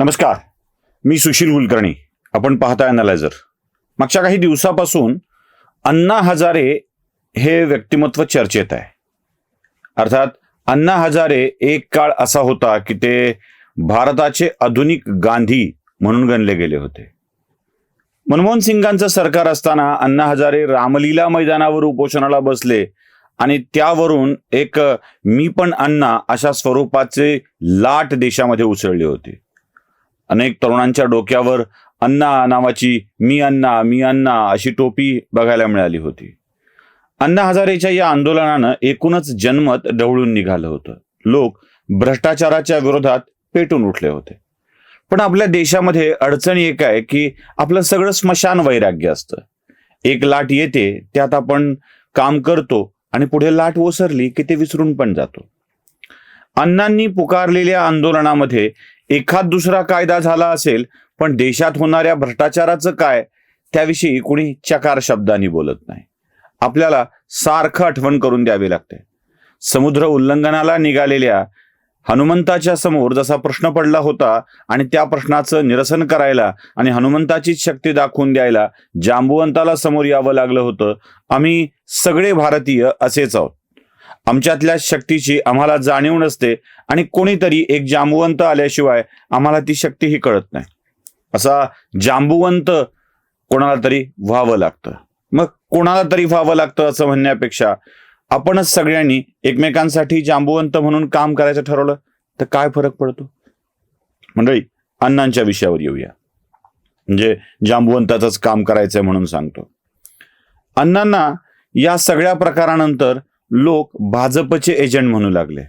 नमस्कार मी सुशील कुलकर्णी. आपण पाहता अनालायझर मागच्या काही दिवसापासून अण्णा हजारे हे व्यक्तिमत्व चर्चेत आहे. अर्थात अण्णा हजारे एक काळ असा होता की ते भारताचे आधुनिक गांधी म्हणून गणले गेले होते. मनमोहन सिंगांचं सरकार असताना अण्णा हजारे रामलीला मैदानावर उपोषणाला बसले आणि त्यावरून एक मी पण अण्णा अशा स्वरूपाचे लाट देशामध्ये उसळले होते. अनेक तरुणांच्या डोक्यावर अण्णा नावाची मी अण्णा मी अण्णा अशी टोपी बघायला मिळाली होती. अण्णा हजारेच्या या आंदोलनानं एकूणच जनमत ढवळून निघालं होतं. लोक भ्रष्टाचाराच्या विरोधात पेटून उठले होते. पण आपल्या देशामध्ये अडचणी एक आहे की आपलं सगळं स्मशान वैराग्य असतं. एक लाट येते त्यात आपण काम करतो आणि पुढे लाट ओसरली की ते विसरून पण जातो. अण्णांनी पुकारलेल्या आंदोलनामध्ये एखाद दुसरा कायदा झाला असेल पण देशात होणाऱ्या भ्रष्टाचाराचं काय त्याविषयी कुणी चकार शब्दांनी बोलत नाही. आपल्याला सारखं आठवण करून द्यावी लागते. समुद्र उल्लंघनाला निघालेल्या हनुमंताच्या समोर जसा प्रश्न पडला होता आणि त्या प्रश्नाचं निरसन करायला आणि हनुमंताचीच शक्ती दाखवून द्यायला जांबुवंताला समोर यावं लागलं होतं आम्ही सगळे भारतीय असेच आहोत. आमच्यातल्या शक्तीची आम्हाला जाणीव नसते आणि कोणीतरी एक जांबुवंत आल्याशिवाय आम्हाला ती शक्तीही कळत नाही. असा जांबुवंत कोणाला तरी व्हावं लागतं. मग कोणाला तरी व्हावं लागतं असं म्हणण्यापेक्षा आपणच सगळ्यांनी एकमेकांसाठी जांबुवंत म्हणून काम करायचं ठरवलं तर काय फरक पडतो? मंडळी अण्णांच्या विषयावर येऊया. म्हणजे जांबुवंताचंच काम करायचंय म्हणून सांगतो. अण्णांना या सगळ्या प्रकारानंतर लोक भाजपचे एजंट म्हणू लागले.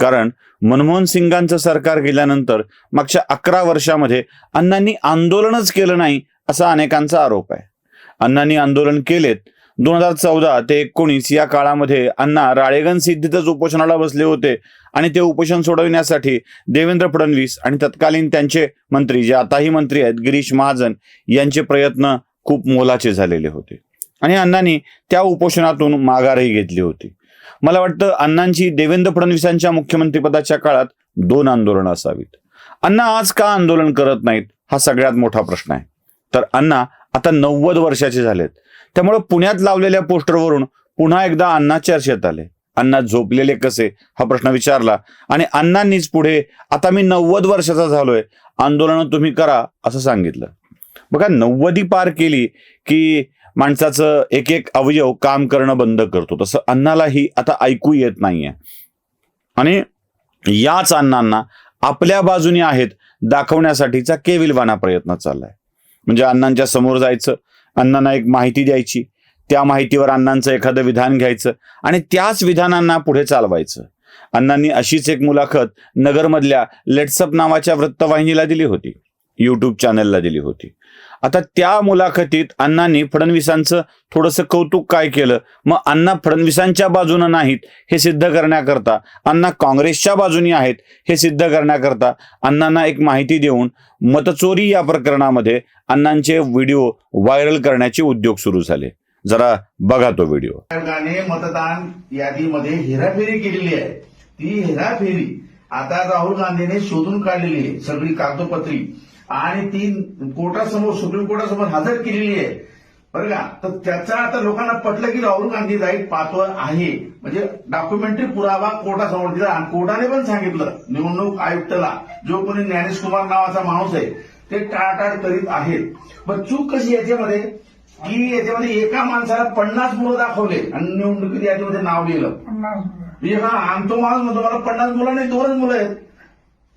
कारण मनमोहन सिंगांचं सरकार गेल्यानंतर मागच्या अकरा वर्षामध्ये अण्णांनी आंदोलनच केलं नाही असा अनेकांचा आरोप आहे. अण्णांनी आंदोलन केलेत. दोन हजार चौदा ते एकोणीस या काळामध्ये अण्णा राळेगण सिद्धीतच उपोषणाला बसले होते आणि ते उपोषण सोडविण्यासाठी देवेंद्र फडणवीस आणि तत्कालीन त्यांचे मंत्री जे आताही मंत्री आहेत गिरीश महाजन यांचे प्रयत्न खूप मोलाचे झालेले होते. आणि अण्णांनी त्या उपोषणातून माघारही घेतली होती. मला वाटतं अण्णांची देवेंद्र फडणवीसांच्या मुख्यमंत्रीपदाच्या काळात दोन आंदोलनं असावीत. अण्णा आज का आंदोलन करत नाहीत हा सगळ्यात मोठा प्रश्न आहे. तर अण्णा आता नव्वद वर्षाचे झालेत. त्यामुळे पुण्यात लावलेल्या पोस्टरवरून पुन्हा एकदा अण्णा चर्चेत आले. अण्णा झोपलेले कसे? हा प्रश्न विचारला. आणि अण्णांनीच पुढे आता मी नव्वद वर्षाचा झालोय. आंदोलन तुम्ही करा असं सांगितलं. बघा नव्वदी पार केली की माणसाचं एक एक अवयव काम करणं बंद करतो. तसं अण्णालाही आता ऐकू येत नाहीये. आणि याच अण्णांना आपल्या बाजूने आहेत दाखवण्यासाठीचा केविलवाना प्रयत्न चाललाय. म्हणजे अण्णांच्या समोर जायचं अण्णांना एक माहिती द्यायची त्या माहितीवर अण्णांचं एखादं विधान घ्यायचं आणि त्याच विधानांना पुढे चालवायचं. अण्णांनी अशीच एक मुलाखत नगरमधल्या लेट्सअप नावाच्या वृत्तवाहिनीला दिली होती. यूट्यूब चॅनलला दिली होती. आता त्या मुलाखतीत अण्णांनी फडणवीसांचं थोडंसं कौतुक काय केलं? मग अण्णा फडणवीसांच्या बाजूनं नाहीत हे सिद्ध करण्याकरता. अण्णा काँग्रेसच्या बाजूनी आहेत हे सिद्ध करण्याकरता. अण्णांना एक माहिती देऊन मतचोरी या प्रकरणामध्ये अण्णांचे व्हिडिओ व्हायरल करण्याचे उद्योग सुरू झाले. जरा बघा तो व्हिडिओ. आयोगाने मतदान यादीमध्ये हेराफेरी केलेली आहे. ती हेराफेरी आता राहुल गांधीने शोधून काढलेली आहे सगळी कागदोपत्री. आणि ती कोर्टासमोर सुप्रीम कोर्टासमोर हजर केलेली आहे. बरं का? तर त्याचा आता लोकांना पटलं की राहुल गांधी राईट पात्र आहे. म्हणजे डॉक्युमेंटरी पुरावा कोर्टासमोर दिला. आणि कोर्टाने पण सांगितलं निवडणूक आयुक्ताला जो कोणी ज्ञानेश कुमार नावाचा माणूस आहे ते टाळटाळ करीत आहेत. पण चूक कशी याच्यामध्ये? की याच्यामध्ये एका माणसाला पन्नास मुलं दाखवले आणि निवडणुकीत यादीमध्ये नाव लिहिलं. म्हणजे हा आणि तो माणूस म्हणतो मला पन्नास मुलं नाही दोनच मुलं आहेत.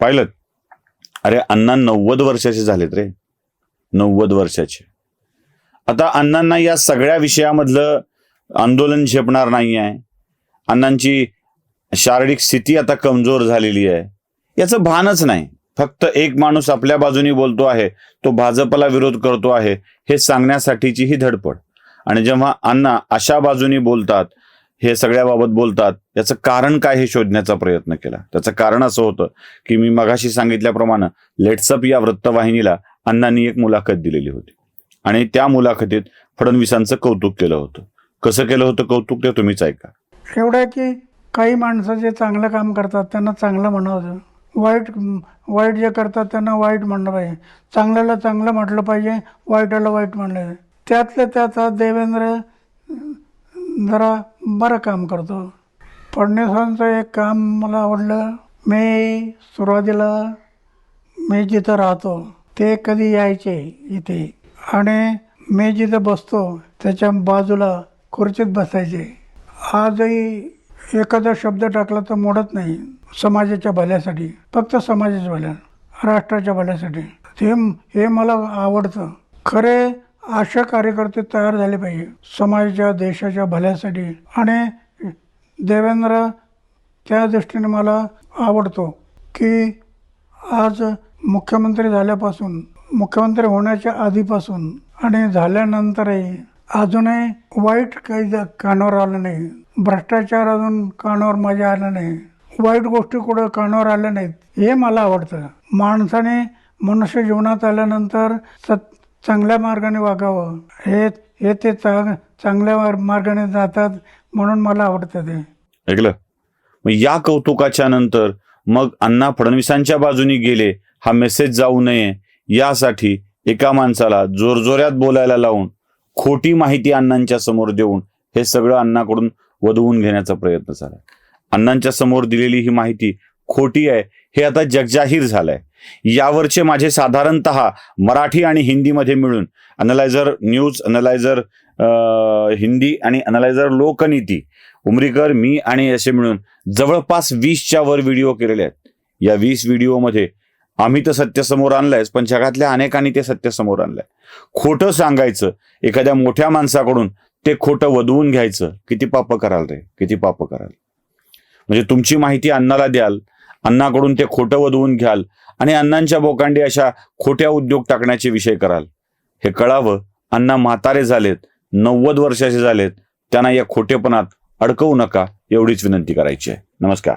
पाहिलं? अरे अण्णा नव्वद वर्षाचे झालेत रे. नव्वद वर्षाचे. आता अण्णांना या सगळ्या विषयामधलं आंदोलन झेपणार नाही आहे अण्णांची शारीरिक स्थिती आता कमजोर झालेली आहे. याचं भानच नाही. फक्त एक माणूस आपल्या बाजूनी बोलतो आहे तो भाजपला विरोध करतो आहे हे सांगण्यासाठीची ही धडपड. आणि जेव्हा अण्णा अशा बाजूनी बोलतात हे सगळ्याबाबत बोलतात. याचं कारण काय हे शोधण्याचा प्रयत्न केला. त्याचं कारण असं होतं की मी मगाशी सांगितल्याप्रमाणे लेट्सअप या वृत्तवाहिनीला अण्णांनी एक मुलाखत दिलेली होती. आणि त्या मुलाखतीत फडणवीसांचं कौतुक केलं होतं. कसं केलं होतं कौतुक ते तुम्हीच ऐका. एवढं आहे की काही माणसं जे चांगलं काम करतात त्यांना चांगलं म्हणावं वाईट वाईट जे करतात त्यांना वाईट म्हणलं पाहिजे. चांगल्याला चांगलं म्हटलं पाहिजे वाईटाला वाईट म्हणलं पाहिजे. त्यातल्या त्यात देवेंद्र जरा बरं काम करतो. फडणवीसांचं एक काम मला आवडलं. मी सुरुवातीला मी जिथं राहतो ते कधी यायचे इथे. आणि मी जिथं बसतो त्याच्या बाजूला खुर्चीत बसायचे. आजही एखादा शब्द टाकला तर मोडत नाही समाजाच्या भल्यासाठी. फक्त समाजाच्या भल्या राष्ट्राच्या भल्यासाठी. ते हे मला आवडतं. खरे अशा कार्यकर्ते तयार झाले पाहिजे. समाजाच्या देशाच्या भल्यासाठी. आणि देवेंद्र त्या दृष्टीने मला आवडतो की आज मुख्यमंत्री झाल्यापासून मुख्यमंत्री होण्याच्या आधीपासून आणि झाल्यानंतरही अजूनही वाईट काही कानावर आलं नाही. भ्रष्टाचार अजून कानावर माझ्या आला नाही. वाईट गोष्टी कुठं कानावर आल्या नाहीत हे मला आवडतं. माणसाने मनुष्य जीवनात आल्यानंतर सत चांगल्या मार्गाने वागावं. हे हे ते चांगल्या मार्गाने जातात म्हणून मला आवडतं ते. ऐकलं? मग या कौतुकाच्या नंतर मग अण्णा फडणवीसांच्या बाजूनी गेले. हा मेसेज जाऊ नये. यासाठी एका माणसाला जोरजोऱ्यात बोलायला लावून खोटी माहिती अण्णांच्या समोर देऊन हे सगळं अण्णाकडून वधवून घेण्याचा प्रयत्न झाला. अण्णांच्या समोर दिलेली ही माहिती खोटी आहे. हे आता जगजाहीर झालंय. यावरचे माझे साधारणतः मराठी आणि हिंदीमध्ये मिळून अनलायझर न्यूज अनलायझर हिंदी आणि अनलायझर लोकनीती उमरीकर मी आणि असे मिळून जवळपास वीसच्या वर व्हिडिओ केलेले आहेत. या वीस व्हिडिओमध्ये आम्ही तर सत्य समोर आणलंयच पण जगातल्या अनेकांनी ते सत्य समोर आणलंय. खोटं सांगायचं एखाद्या मोठ्या माणसाकडून ते खोटं वधवून घ्यायचं किती पाप कराल रे किती पाप कराल? म्हणजे तुमची माहिती अन्नाला द्याल अण्णाकडून ते खोटं वधवून घ्याल आणि अण्णांच्या बोकांडी अशा खोट्या उद्योग टाकण्याचे विषय कराल. हे कळावं अण्णा म्हातारे झालेत नव्वद वर्षाचे झालेत त्यांना या खोटेपणात अडकवू नका एवढीच विनंती करायची आहे. नमस्कार.